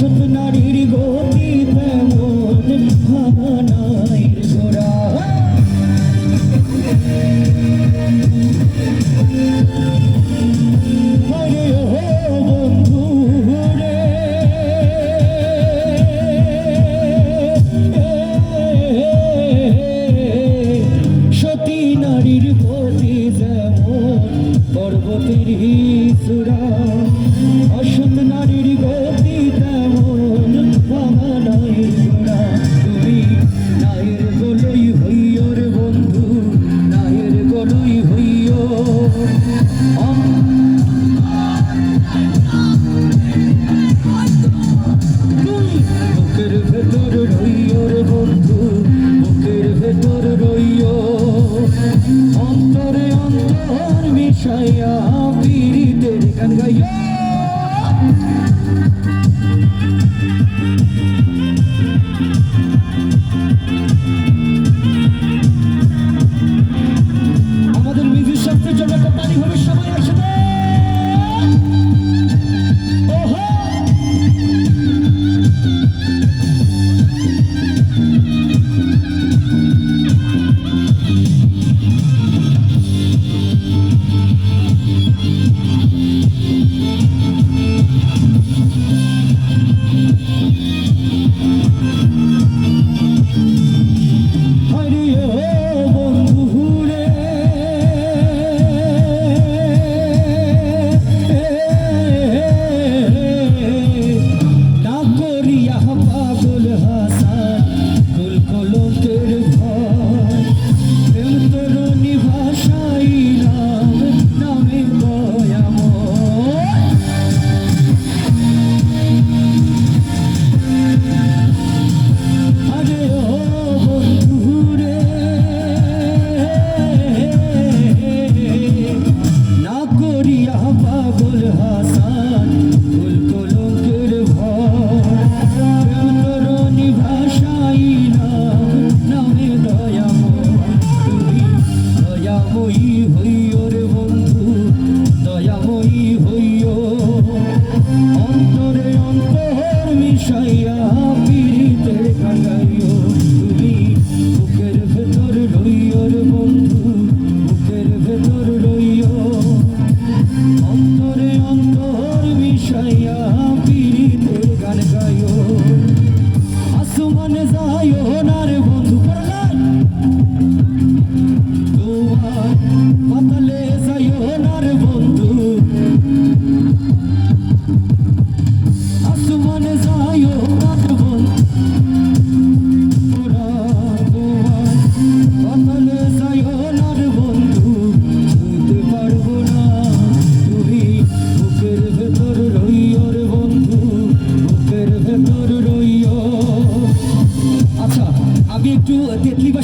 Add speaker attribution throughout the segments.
Speaker 1: অসৎ নারীর গতি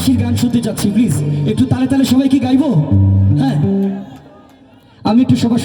Speaker 1: তেতলিবাসীর গান শুনতে চাচ্ছি প্লিজ একটু তালে তালে সবাই কি গাইবো? হ্যাঁ। আমি একটু সবার